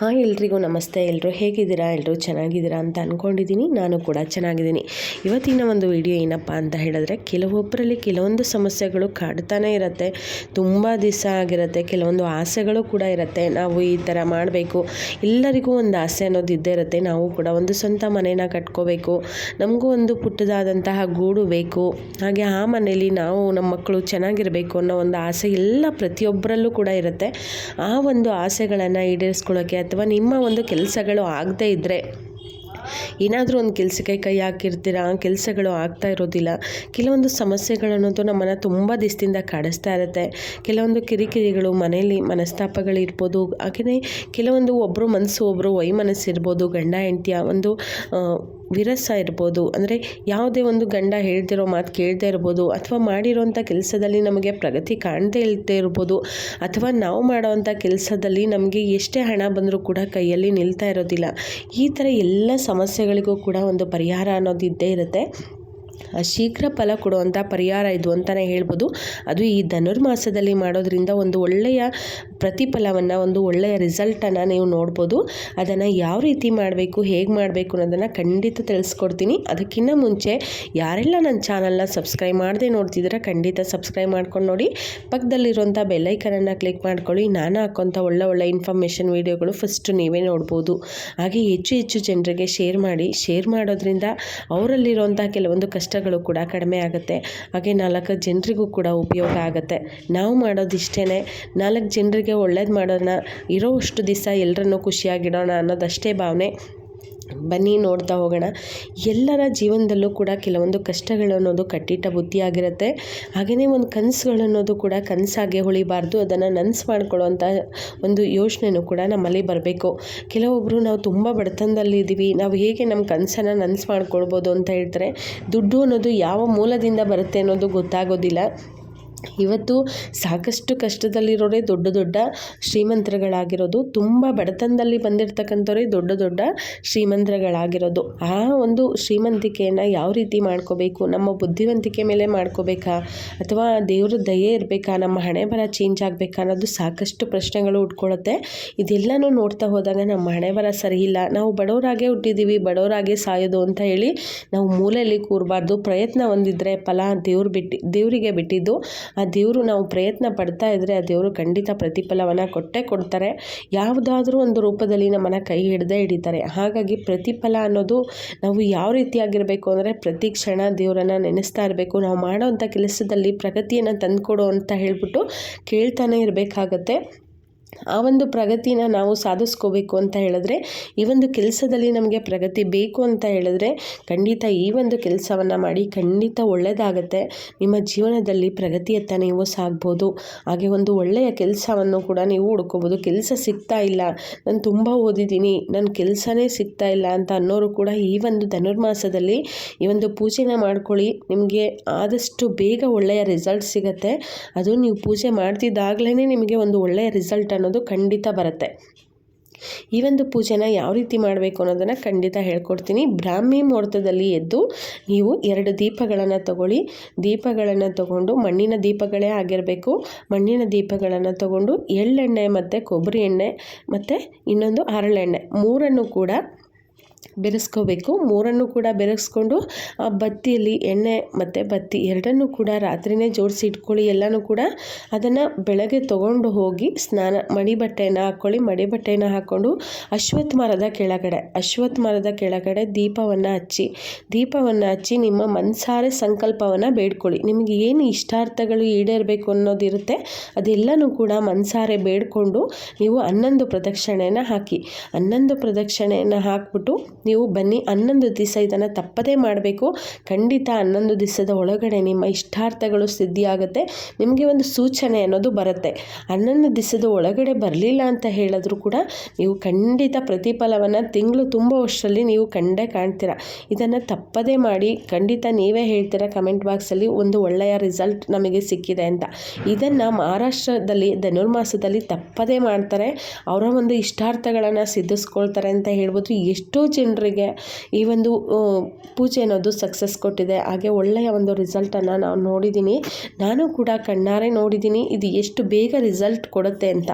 Hi ಎಲ್ರಿಗೂ ನಮಸ್ತೆ. ಎಲ್ಲರೂ ಹೇಗಿದ್ದೀರಾ? ಎಲ್ಲರೂ ಚೆನ್ನಾಗಿದ್ದೀರಾ ಅಂತ ಅಂದ್ಕೊಂಡಿದ್ದೀನಿ ನಾನು ಕೂಡ ಚೆನ್ನಾಗಿದ್ದೀನಿ. ಇವತ್ತಿನ ಒಂದು ವಿಡಿಯೋ ಏನಪ್ಪ ಅಂತ ಹೇಳಿದ್ರೆ ಕೆಲವೊಬ್ಬರಲ್ಲಿ ಕೆಲವೊಂದು ಸಮಸ್ಯೆಗಳು ಕಾಡ್ತಾನೆ ಇರುತ್ತೆ. ತುಂಬ ದಿವಸ ಆಗಿರುತ್ತೆ. ಕೆಲವೊಂದು ಆಸೆಗಳು ಕೂಡ ಇರುತ್ತೆ. ನಾವು ಈ ಥರ ಮಾಡಬೇಕು. ಎಲ್ಲರಿಗೂ ಒಂದು ಆಸೆ ಅನ್ನೋದು ಇದ್ದೇ ಇರುತ್ತೆ. ನಾವು ಕೂಡ ಒಂದು ಸ್ವಂತ ಮನೇನ ಕಟ್ಕೋಬೇಕು. ನಮಗೂ ಒಂದು ಪುಟ್ಟದಾದಂತಹ ಗೂಡು ಬೇಕು. ಹಾಗೆ ಆ ಮನೇಲಿ ನಾವು ನಮ್ಮ ಮಕ್ಕಳು ಚೆನ್ನಾಗಿರಬೇಕು ಅನ್ನೋ ಒಂದು ಆಸೆ ಎಲ್ಲ ಪ್ರತಿಯೊಬ್ಬರಲ್ಲೂ ಕೂಡ ಇರುತ್ತೆ. ಆ ಒಂದು ಆಸೆಗಳನ್ನು ಈಡೇರಿಸ್ಕೊಳ್ಳೋಕ್ಕೆ ಅಥವಾ ನಿಮ್ಮ ಒಂದು ಕೆಲಸಗಳು ಆಗದೇ ಇದ್ದರೆ ಏನಾದರೂ ಒಂದು ಕೆಲಸಕ್ಕೆ ಕೈ ಹಾಕಿರ್ತೀರ? ಕೆಲಸಗಳು ಆಗ್ತಾ ಇರೋದಿಲ್ಲ. ಕೆಲವೊಂದು ಸಮಸ್ಯೆಗಳನ್ನಂತೂ ನಮ್ಮನ್ನು ತುಂಬ ದಿವಸದಿಂದ ಕಾಡಿಸ್ತಾ ಇರುತ್ತೆ. ಕೆಲವೊಂದು ಕಿರಿಕಿರಿಗಳು ಮನೆಯಲ್ಲಿ ಮನಸ್ತಾಪಗಳಿರ್ಬೋದು ಹಾಗೆಯೇ ಕೆಲವೊಂದು ಒಬ್ಬರು ಮನಸ್ಸು ಒಬ್ಬರು ವೈಮನಸ್ಸು ಇರ್ಬೋದು ಗಂಡ, ಹೆಂಡತಿಯ ಒಂದು ವಿರಸ ಇರ್ಬೋದು, ಅಂದರೆ ಯಾವುದೇ ಒಂದು ಗಂಡ ಹೇಳ್ತಿರೋ ಮಾತು ಕೇಳದೇ ಇರ್ಬೋದು, ಅಥವಾ ಮಾಡಿರೋಂಥ ಕೆಲಸದಲ್ಲಿ ನಮಗೆ ಪ್ರಗತಿ ಕಾಣದೇ ಇಲ್ಲದೆ ಇರ್ಬೋದು, ಅಥವಾ ನಾವು ಮಾಡೋವಂಥ ಕೆಲಸದಲ್ಲಿ ನಮಗೆ ಎಷ್ಟೇ ಹಣ ಬಂದರೂ ಕೂಡ ಕೈಯಲ್ಲಿ ನಿಲ್ತಾ ಇರೋದಿಲ್ಲ. ಈ ಥರ ಎಲ್ಲ ಸಮಸ್ಯೆಗಳಿಗೂ ಕೂಡ ಒಂದು ಪರಿಹಾರ ಅನ್ನೋದು ಇದ್ದೇ ಇರುತ್ತೆ. ಶೀಘ್ರ ಫಲ ಕೊಡುವಂಥ ಪರಿಹಾರ ಇದು ಅಂತಲೇ ಹೇಳ್ಬೋದು. ಅದು ಈ ಧನುರ್ಮಾಸದಲ್ಲಿ ಮಾಡೋದ್ರಿಂದ ಒಂದು ಒಳ್ಳೆಯ ಪ್ರತಿಫಲವನ್ನು, ಒಂದು ಒಳ್ಳೆಯ ರಿಸಲ್ಟನ್ನು ನೀವು ನೋಡ್ಬೋದು. ಅದನ್ನು ಯಾವ ರೀತಿ ಮಾಡಬೇಕು, ಹೇಗೆ ಮಾಡಬೇಕು ಅನ್ನೋದನ್ನು ಖಂಡಿತ ತಿಳಿಸ್ಕೊಡ್ತೀನಿ. ಅದಕ್ಕಿಂತ ಮುಂಚೆ ಯಾರೆಲ್ಲ ನನ್ನ ಚಾನಲ್ನ ಸಬ್ಸ್ಕ್ರೈಬ್ ಮಾಡದೆ ನೋಡ್ತಿದ್ರೆ ಖಂಡಿತ ಸಬ್ಸ್ಕ್ರೈಬ್ ಮಾಡ್ಕೊಂಡು ನೋಡಿ. ಪಕ್ಕದಲ್ಲಿರುವಂಥ ಬೆಲ್ಲೈಕನನ್ನು ಕ್ಲಿಕ್ ಮಾಡ್ಕೊಳ್ಳಿ. ನಾನು ಹಾಕೋಂಥ ಒಳ್ಳೆ ಒಳ್ಳೆ ಇನ್ಫಾರ್ಮೇಷನ್ ವೀಡಿಯೋಗಳು ಫಸ್ಟ್ ನೀವೇ ನೋಡ್ಬೋದು. ಹಾಗೆ ಹೆಚ್ಚು ಹೆಚ್ಚು ಜನರಿಗೆ ಶೇರ್ ಮಾಡಿ. ಶೇರ್ ಮಾಡೋದ್ರಿಂದ ಅವರಲ್ಲಿರುವಂಥ ಕೆಲವೊಂದು ಕಷ್ಟಗಳು ಕೂಡ ಕಡಿಮೆ ಆಗುತ್ತೆ. ಹಾಗೆ ನಾಲ್ಕು ಜನರಿಗೂ ಕೂಡ ಉಪಯೋಗ ಆಗುತ್ತೆ. ನಾವು ಮಾಡೋದಿಷ್ಟೇ ನಾಲ್ಕು ಜನರಿಗೆ ಒಳ್ಳೇದು ಮಾಡೋಣ ಇರೋಷ್ಟು ದಿವಸ ಎಲ್ಲರನ್ನೂ ಖುಷಿಯಾಗಿಡೋಣ ಅನ್ನೋದಷ್ಟೇ ಭಾವನೆ. ಬನ್ನಿ ನೋಡ್ತಾ ಹೋಗೋಣ. ಎಲ್ಲರ ಜೀವನದಲ್ಲೂ ಕೂಡ ಕೆಲವೊಂದು ಕಷ್ಟಗಳು ಅನ್ನೋದು ಕಟ್ಟಿಟ್ಟ ಬುದ್ಧಿಯಾಗಿರುತ್ತೆ ಹಾಗೆಯೇ ಒಂದು ಕನಸುಗಳು ಅನ್ನೋದು ಕೂಡ ಕನಸಾಗೆ ಉಳಿಬಾರ್ದು ಅದನ್ನು ನನಸು ಮಾಡ್ಕೊಳ್ಳೋವಂಥ ಒಂದು ಯೋಚನೆನೂ ಕೂಡ ನಮ್ಮಲ್ಲಿ ಬರಬೇಕು. ಕೆಲವೊಬ್ಬರು ನಾವು ತುಂಬ ಬಡತನದಲ್ಲಿ ಇದ್ದೀವಿ ನಾವು ಹೇಗೆ ನಮ್ಮ ಕನಸನ್ನು ನನಸು ಮಾಡ್ಕೊಳ್ಬೋದು ಅಂತ ಹೇಳ್ತಾರೆ. ದುಡ್ಡು ಅನ್ನೋದು ಯಾವ ಮೂಲದಿಂದ ಬರುತ್ತೆ ಅನ್ನೋದು ಗೊತ್ತಾಗೋದಿಲ್ಲ. ಇವತ್ತು ಸಾಕಷ್ಟು ಕಷ್ಟದಲ್ಲಿರೋರೇ ದೊಡ್ಡ ದೊಡ್ಡ ಶ್ರೀಮಂತರುಗಳಾಗಿರೋದು, ತುಂಬ ಬಡತನದಲ್ಲಿ ಬಂದಿರತಕ್ಕಂಥವ್ರೇ ದೊಡ್ಡ ದೊಡ್ಡ ಶ್ರೀಮಂತರುಗಳಾಗಿರೋದು. ಆ ಒಂದು ಶ್ರೀಮಂತಿಕೆಯನ್ನು ಯಾವ ರೀತಿ ಮಾಡ್ಕೋಬೇಕು, ನಮ್ಮ ಬುದ್ಧಿವಂತಿಕೆ ಮೇಲೆ ಮಾಡ್ಕೋಬೇಕಾ, ಅಥವಾ ದೇವ್ರ ದಯೆ ಇರಬೇಕಾ, ನಮ್ಮ ಹಣೆ ಬರ ಚೇಂಜ್ ಆಗಬೇಕಾ ಅನ್ನೋದು ಸಾಕಷ್ಟು ಪ್ರಶ್ನೆಗಳು ಉಟ್ಕೊಳ್ಳುತ್ತೆ ಇದೆಲ್ಲನೂ ನೋಡ್ತಾ ಹೋದಾಗ ನಮ್ಮ ಹಣೆ ಬರ ಸರಿ ಇಲ್ಲ, ನಾವು ಬಡವರಾಗೇ ಹುಟ್ಟಿದ್ದೀವಿ ಬಡವರಾಗೇ ಸಾಯೋದು ಅಂತ ಹೇಳಿ ನಾವು ಮೂಲೆಯಲ್ಲಿ ಕೂರಬಾರ್ದು, ಪ್ರಯತ್ನ ಹೊಂದಿದ್ರೆ ಫಲ ದೇವ್ರು ಬಿಟ್ಟು, ದೇವರಿಗೆ ಬಿಟ್ಟಿದ್ದು ಆ ದೇವರು ನಾವು ಪ್ರಯತ್ನ ಪಡ್ತಾ ಇದ್ದರೆ ಆ ದೇವರು ಖಂಡಿತ ಪ್ರತಿಫಲವನ್ನು ಕೊಟ್ಟೇ ಕೊಡ್ತಾರೆ. ಯಾವುದಾದ್ರೂ ಒಂದು ರೂಪದಲ್ಲಿ ನಮ್ಮನ್ನು ಕೈ ಹಿಡ್ದೇ ಹಿಡಿತಾರೆ. ಹಾಗಾಗಿ ಪ್ರತಿಫಲ ಅನ್ನೋದು ನಾವು ಯಾವ ರೀತಿಯಾಗಿರಬೇಕು ಅಂದರೆ ಪ್ರತಿ ಕ್ಷಣ ದೇವರನ್ನು ನೆನೆಸ್ತಾ ಇರಬೇಕು. ನಾವು ಮಾಡೋವಂಥ ಕೆಲಸದಲ್ಲಿ ಪ್ರಗತಿಯನ್ನು ತಂದುಕೊಡು ಅಂತ ಹೇಳ್ಬಿಟ್ಟು ಕೇಳ್ತಾನೆ ಇರಬೇಕಾಗತ್ತೆ. ಆ ಒಂದು ಪ್ರಗತಿನ ನಾವು ಸಾಧಿಸ್ಕೋಬೇಕು ಅಂತ ಹೇಳಿದ್ರೆ ಈ ಒಂದು ಕೆಲಸದಲ್ಲಿ ನಮಗೆ ಪ್ರಗತಿ ಬೇಕು ಅಂತ ಹೇಳಿದ್ರೆ ಖಂಡಿತ ಈ ಒಂದು ಕೆಲಸವನ್ನು ಮಾಡಿ ಖಂಡಿತ ಒಳ್ಳೆಯದಾಗತ್ತೆ ನಿಮ್ಮ ಜೀವನದಲ್ಲಿ ಪ್ರಗತಿಯತ್ತ ನೀವು ಸಾಗ್ಬೋದು. ಹಾಗೆ ಒಂದು ಒಳ್ಳೆಯ ಕೆಲಸವನ್ನು ಕೂಡ ನೀವು ಹುಡ್ಕೋಬೋದು. ಕೆಲಸ ಸಿಗ್ತಾ ಇಲ್ಲ. ನಾನು ತುಂಬ ಓದಿದ್ದೀನಿ. ನನ್ನ ಕೆಲಸನೇ ಸಿಗ್ತಾ ಇಲ್ಲ ಅಂತ ಅನ್ನೋರು ಕೂಡ ಈ ಒಂದು ಧನುರ್ಮಾಸದಲ್ಲಿ ಈ ಒಂದು ಪೂಜೆನ ಮಾಡ್ಕೊಳ್ಳಿ. ನಿಮಗೆ ಆದಷ್ಟು ಬೇಗ ಒಳ್ಳೆಯ ರಿಸಲ್ಟ್ ಸಿಗುತ್ತೆ. ಅದು ನೀವು ಪೂಜೆ ಮಾಡ್ತಿದ್ದಾಗಲೇ ನಿಮಗೆ ಒಂದು ಒಳ್ಳೆಯ ರಿಸಲ್ಟ್ ಅನ್ನೋದು ಖಂಡಿತ ಬರುತ್ತೆ. ಈ ಒಂದು ಪೂಜೆನ ಯಾವ ರೀತಿ ಮಾಡಬೇಕು ಅನ್ನೋದನ್ನು ಖಂಡಿತ ಹೇಳ್ಕೊಡ್ತೀನಿ. ಬ್ರಾಹ್ಮಿ ಮುಹೂರ್ತದಲ್ಲಿ ಎದ್ದು ನೀವು ಎರಡು ದೀಪಗಳನ್ನು ತಗೊಳ್ಳಿ. ದೀಪಗಳನ್ನು ತಗೊಂಡು ಮಣ್ಣಿನ ದೀಪಗಳೇ ಆಗಿರಬೇಕು. ಮಣ್ಣಿನ ದೀಪಗಳನ್ನು ತಗೊಂಡು ಎಳ್ಳೆಣ್ಣೆ ಮತ್ತು ಕೊಬ್ಬರಿ ಎಣ್ಣೆ ಮತ್ತು ಇನ್ನೊಂದು ಹರಳೆಣ್ಣೆ ಮೂರನ್ನು ಕೂಡ ಬೆರೆಸ್ಕೋಬೇಕು. ಮೂರನ್ನು ಕೂಡ ಬೆರೆಸ್ಕೊಂಡು, ಆ ಬತ್ತಿಯಲ್ಲಿ ಎಣ್ಣೆ ಮತ್ತು ಬತ್ತಿ ಎರಡನ್ನೂ ಕೂಡ ರಾತ್ರಿನೇ ಜೋಡಿಸಿ ಇಟ್ಕೊಳ್ಳಿ. ಎಲ್ಲನೂ ಕೂಡ ಅದನ್ನು ಬೆಳಗ್ಗೆ ತೊಗೊಂಡು ಹೋಗಿ ಸ್ನಾನ ಮಡಿ ಬಟ್ಟೆಯನ್ನು ಹಾಕ್ಕೊಳ್ಳಿ. ಮಡಿ ಬಟ್ಟೆಯನ್ನು ಹಾಕ್ಕೊಂಡು ಅಶ್ವತ್ಥ ಮರದ ಕೆಳಗಡೆ, ಅಶ್ವತ್ಥ ಮರದ ಕೆಳಗಡೆ ದೀಪವನ್ನು ಹಚ್ಚಿ ದೀಪವನ್ನು ಹಚ್ಚಿ ನಿಮ್ಮ ಮನಸಾರೆ ಸಂಕಲ್ಪವನ್ನು ಬೇಡ್ಕೊಳ್ಳಿ. ನಿಮಗೆ ಏನು ಇಷ್ಟಾರ್ಥಗಳು ಈಡೇರಬೇಕು ಅನ್ನೋದಿರುತ್ತೆ, ಅದೆಲ್ಲನೂ ಕೂಡ ಮನಸಾರೆ ಬೇಡಿಕೊಂಡು ನೀವು ಹನ್ನೊಂದು ಪ್ರದಕ್ಷಿಣೆಯನ್ನು ಹಾಕಿ. ಹನ್ನೊಂದು ಪ್ರದಕ್ಷಿಣೆಯನ್ನು ಹಾಕ್ಬಿಟ್ಟು ನೀವು ಬನ್ನಿ. ಹನ್ನೊಂದು ದಿವಸ ಇದನ್ನು ತಪ್ಪದೇ ಮಾಡಬೇಕು. ಖಂಡಿತ ಹನ್ನೊಂದು ದಿವಸದ ಒಳಗಡೆ ನಿಮ್ಮ ಇಷ್ಟಾರ್ಥಗಳು ಸಿದ್ಧಿಯಾಗುತ್ತೆ. ನಿಮಗೆ ಒಂದು ಸೂಚನೆ ಅನ್ನೋದು ಬರುತ್ತೆ. ಹನ್ನೊಂದು ದಿವಸದ ಒಳಗಡೆ ಬರಲಿಲ್ಲ ಅಂತ ಹೇಳಿದ್ರು ಕೂಡ ನೀವು ಖಂಡಿತ ಪ್ರತಿಫಲವನ್ನು ತಿಂಗಳು ತುಂಬ ವರ್ಷದಲ್ಲಿ ನೀವು ಕಂಡೇ ಕಾಣ್ತೀರಾ. ಇದನ್ನು ತಪ್ಪದೇ ಮಾಡಿ ಖಂಡಿತ ನೀವೇ ಹೇಳ್ತೀರಾ ಕಮೆಂಟ್ ಬಾಕ್ಸಲ್ಲಿ ಒಂದು ಒಳ್ಳೆಯ ರಿಸಲ್ಟ್ ನಮಗೆ ಸಿಕ್ಕಿದೆ ಅಂತ. ಇದನ್ನು ಮಹಾರಾಷ್ಟ್ರದಲ್ಲಿ ಧನುರ್ಮಾಸದಲ್ಲಿ ತಪ್ಪದೇ ಮಾಡ್ತಾರೆ. ಅವರ ಒಂದು ಇಷ್ಟಾರ್ಥಗಳನ್ನು ಸಿದ್ಧಿಸ್ಕೊಳ್ತಾರೆ ಅಂತ ಹೇಳ್ಬೋದು. ಎಷ್ಟೋ ಜನರಿಗೆ ಈ ಒಂದು ಪೂಜೆ ಅನ್ನೋದು ಸಕ್ಸಸ್ ಕೊಟ್ಟಿದೆ. ಹಾಗೆ ಒಳ್ಳೆಯ ಒಂದು ರಿಸಲ್ಟನ್ನು ನಾವು ನೋಡಿದ್ದೀನಿ ನಾನು ಕೂಡ ಕಣ್ಣಾರೆ ನೋಡಿದ್ದೀನಿ ಇದು ಎಷ್ಟು ಬೇಗ ರಿಸಲ್ಟ್ ಕೊಡುತ್ತೆ ಅಂತ.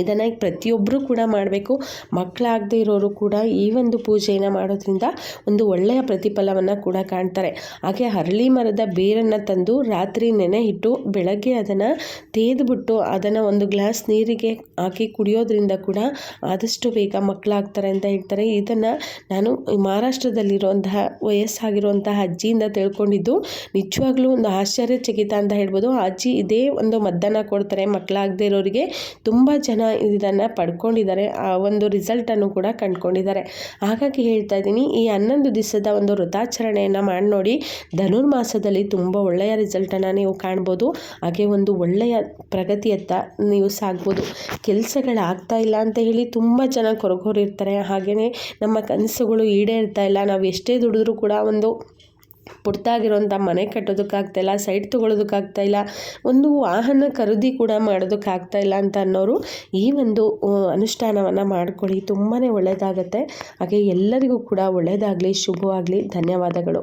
ಇದನ್ನು ಪ್ರತಿಯೊಬ್ಬರೂ ಕೂಡ ಮಾಡಬೇಕು. ಮಕ್ಕಳಾಗದೇ ಇರೋರು ಕೂಡ ಈ ಒಂದು ಪೂಜೆಯನ್ನು ಮಾಡೋದ್ರಿಂದ ಒಂದು ಒಳ್ಳೆಯ ಪ್ರತಿಫಲವನ್ನು ಕೂಡ ಕಾಣ್ತಾರೆ. ಹಾಗೆ ಹರಳಿ ಮರದ ಬೇರನ್ನು ತಂದು ರಾತ್ರಿ ನೆನೆ ಇಟ್ಟು ಬೆಳಗ್ಗೆ ಅದನ್ನು ತೇದ್ಬಿಟ್ಟು ಅದನ್ನು ಒಂದು ಗ್ಲಾಸ್ ನೀರಿಗೆ ಹಾಕಿ ಕುಡಿಯೋದ್ರಿಂದ ಕೂಡ ಆದಷ್ಟು ಬೇಗ ಮಕ್ಕಳಾಗ್ತಾರೆ ಅಂತ ಹೇಳ್ತಾರೆ. ಇದನ್ನು ನಾನು ಮಹಾರಾಷ್ಟ್ರದಲ್ಲಿರುವಂತಹ ವಯಸ್ಸಾಗಿರುವಂತಹ ಅಜ್ಜಿಯಿಂದ ತಿಳ್ಕೊಂಡಿದ್ದು. ನಿಜವಾಗ್ಲೂ ಒಂದು ಆಶ್ಚರ್ಯಚಕಿತ ಅಂತ ಹೇಳ್ಬೋದು. ಅಜ್ಜಿ ಇದೇ ಒಂದು ಮದ್ದನ್ನು ಕೊಡ್ತಾರೆ ಮಕ್ಕಳಾಗದೇ ಇರೋರಿಗೆ. ತುಂಬ ಜನ ಇದನ್ನು ಪಡ್ಕೊಂಡಿದ್ದಾರೆ. ಆ ಒಂದು ರಿಸಲ್ಟನ್ನು ಕೂಡ ಕಂಡುಕೊಂಡಿದ್ದಾರೆ. ಹಾಗಾಗಿ ಹೇಳ್ತಾ ಇದ್ದೀನಿ, ಈ ಹನ್ನೊಂದು ದಿವಸದ ಒಂದು ವೃತಾಚರಣೆಯನ್ನು ಮಾಡಿ ನೋಡಿ, ಧನುರ್ಮಾಸದಲ್ಲಿ ತುಂಬ ಒಳ್ಳೆಯ ರಿಸಲ್ಟನ್ನು ನೀವು ಕಾಣ್ಬೋದು. ಹಾಗೆ ಒಂದು ಒಳ್ಳೆಯ ಪ್ರಗತಿಯತ್ತ ನೀವು ಸಾಗ್ಬೋದು. ಕೆಲಸಗಳಾಗ್ತಾ ಇಲ್ಲ ಅಂತ ಹೇಳಿ ತುಂಬ ಜನ ಕೊರಗೋರಿರ್ತಾರೆ. ಹಾಗೆಯೇ ನಮ್ಮ ಕನಸುಗಳು ಈಡೇರ್ತಾ ಇಲ್ಲ. ನಾವು ಎಷ್ಟೇ ದುಡಿದ್ರೂ ಕೂಡ ಒಂದು ಪುಟ್ಟಾಗಿರೋಂಥ ಮನೆ ಕಟ್ಟೋದಕ್ಕಾಗ್ತಾಯಿಲ್ಲ ಸೈಟ್ ತೊಗೊಳೋದಕ್ಕಾಗ್ತಾಯಿಲ್ಲ ಒಂದು ವಾಹನ ಖರೀದಿ ಕೂಡ ಮಾಡೋದಕ್ಕಾಗ್ತಾ ಇಲ್ಲ ಅಂತ ಅನ್ನೋರು ಈ ಒಂದು ಅನುಷ್ಠಾನವನ್ನು ಮಾಡ್ಕೊಳ್ಳಿ. ತುಂಬಾ ಒಳ್ಳೆಯದಾಗತ್ತೆ ಹಾಗೆ ಎಲ್ಲರಿಗೂ ಕೂಡ ಒಳ್ಳೆಯದಾಗಲಿ ಶುಭವಾಗಲಿ. ಧನ್ಯವಾದಗಳು.